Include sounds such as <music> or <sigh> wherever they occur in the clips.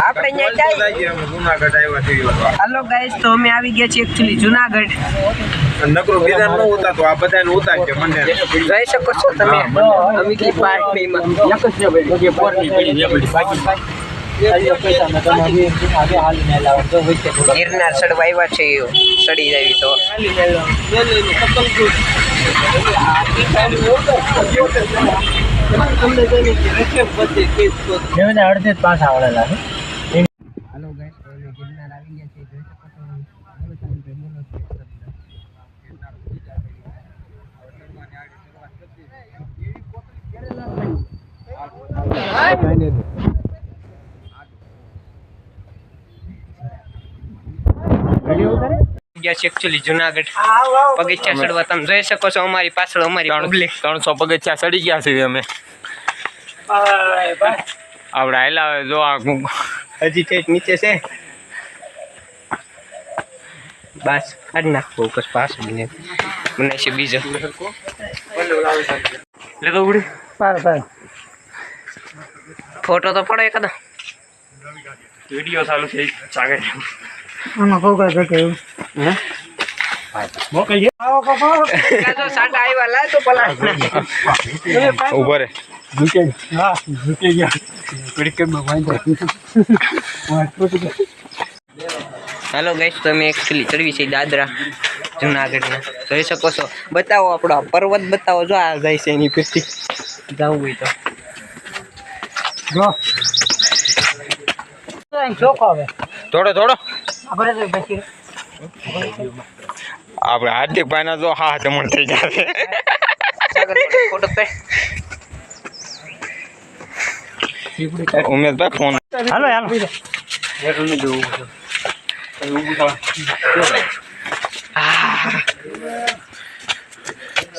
આપણે જુનાગઢ આવ્યા છીએ હાલો ગાઈસ તો અમે આવી ગયા છીએ એકચ્યુઅલી જુનાગઢ. નકરું વિધાન ન ઉતા તો આ બધાને ઉતા કે મને. જઈ શકો છો તમે? અમીકી પાર્ટીમાં ગિરનાર ચડવા આવ્યા છે સડી જાય તો. અડધે જ પાછા આવડેલા છે હાલો ગાઈસ તો અમે ગિરનાર આવી ગયા છીએ જોઈ શકો છો હવે ચાલુ છે બોલો છે શબ્દ. ગયા છે એકચ્યુઅલી જુનાગઢ પગથિયા ચડવા તમે જોઈ શકો છો અમારી પાછળ અમારી ત્રણસો પગથિયા ચડી ગયા છીએ અમે. આપણે હાલા હવે જો આ હજી ઠેઠ નીચે છે. બસ કાઢી નાખવો ઉપર પાછળ ને. મને છે બીજો. લે તો ઉડી. ફોટો તો પડો એકાદો વીડિયો ચાલુ છે. આમાં કહું કઈ કેવું મોકલજો. કાજો સાટા આવ્યા લાય તો પલાળ. ઊભો રે. હા ઝૂકી ગયા. ક્રિકેટમાં વાંધો હાલો ગાઈસ તમે એકચ્યુઅલી ચડવી છે દાદરા જુનાગઢના. જોઈ શકો છો. બતાવો આપણો પર્વત બતાવો. જો આ જાય છે એની પછી જવું હોય તો. જો થોડો થોડો. આપણે તો પછી આપણે જો હા જમણ થઈ જશે સાગર ઉમેશભાઈ ફોન. હાલો હાલો.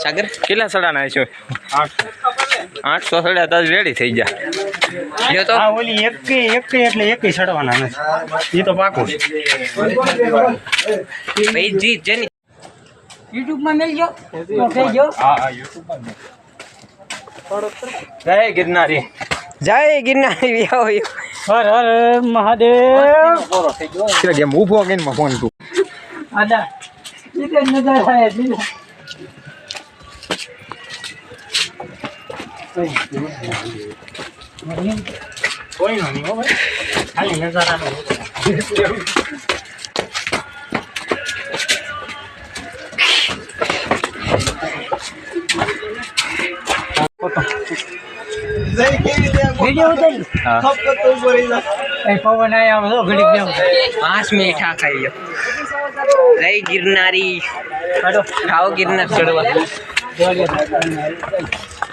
સાગર કેટલા સડા ના છો? આઠસો સડ્યા તો રેડી થઈ ગયા. લ્યો તો ઓલી એક એક એટલે એક સડવાના નથી એ તો પાકું ભાઈ જેની યુટ્યુબમાં મેલજો તો થઈ ગયો જય ગિરનારી. જય ગિરનારી વ્યાવ હર હર મહાદેવ. ગેમ ઊભો ગઈને ફોન તું. આદા નજર કોઈ નહીં હો ભાઈ ખાલી નજારાનો વીડિયો ઉતારી જય ગિરનારી. ખાઓ ગિરનાર ચડવા.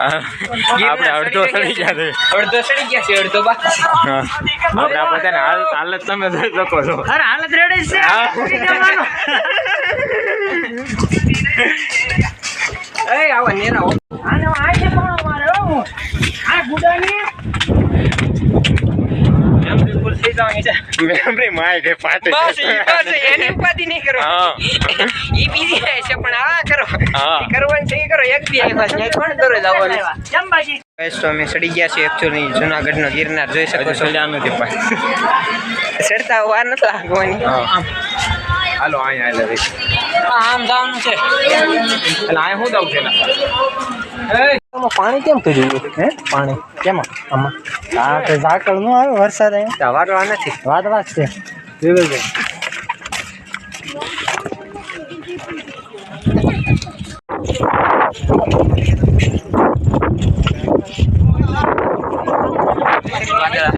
આપણે અડધો ચડી ગયા છે. અડધો ચડી ગયા છે અડધો બાકી આપણે હાલત તમે જોઈ શકો છો. અરે હાલત રેડી છે. હા. ઉડી જવાનો. <laughs> એ આવો નેરા હો. આને આ છે પણ મારે હો. આ ગુડાની એમ બિલકુલ થઈ જવાની છે મેમરી માય કે પાટે બસ બસ એની ઉપાધિ નહીં કરો. હા. ઈ બીજી જાય છે પણ આ કરો. કરવાનું છે ઈ કરો. એક બી આવ્યા છે કોણ દોરે જવાનું જંબાજી. બસ તો અમે સડી ગયા છીએ એકચ્યુઅલી જુનાગઢનો ગિરનાર જોઈ શકો છો. નથી ચડતા વાર નથી લાગવાની. હા. હાલો અહીંયા હાલે આમ જવાનું છે. એટલે અહીંયા શું દઉં છે ને પાણી કેમ કર્યું હે? પાણી કેમાં? આમાં? હા તો ઝાકળનું આવે વરસાદ અહીંયા વારવા નથી. વાત વાત છે. જોયું છે વાદળા.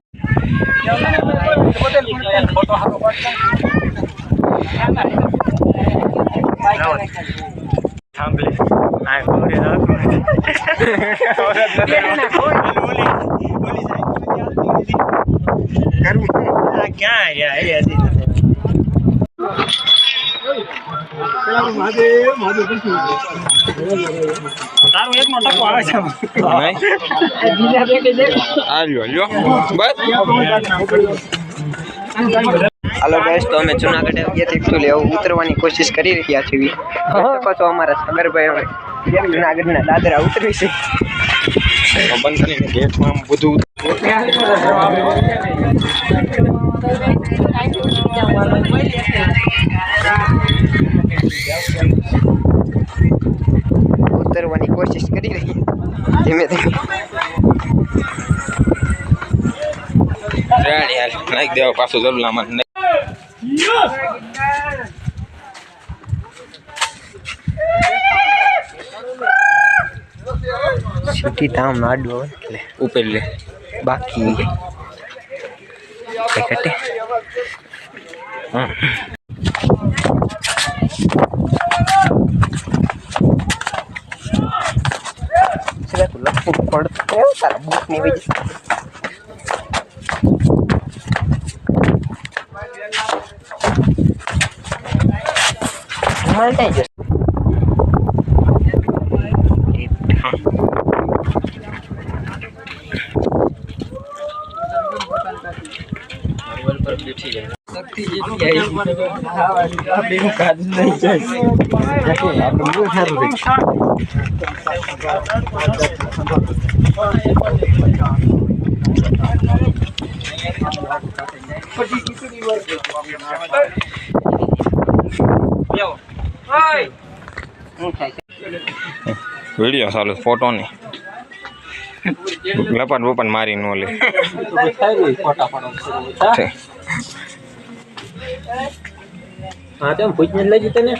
થાંભલે આ કોરે રાખો ક્યાં રહ્યા એ હતી મહાદેવ મહાદેવ તારું એકનો ટકો આવે છે નહીં આ લ્યો લ્યો બસ હાલો ગાઈસ તો અમે જુનાગઢ આવ્યા એકચ્યુઅલી હવે ઉતરવાની કોશિશ કરી રહ્યા છીએ. શકો છો અમારા સાગરભાઈ અમે જુનાગઢના દાદરા ઉતરી છે. બંધ કરીને ગેટમાં બધું ઉતરવાની કોશિશ કરી રહી ધીમે ધીમે. હાલ નાખી દેવા પાછું જબલામાં સીધી ધામ આડું આવે એટલે ઉપર લે બાકી કઈ સીધા લખવું પડતું તારા બુકની જશે શું થાય છે વીડિયો ચાલુ ફોટો નહીં લપન બપન મારી નો લે. હા તેમ પૂછને લઈ જતે ને?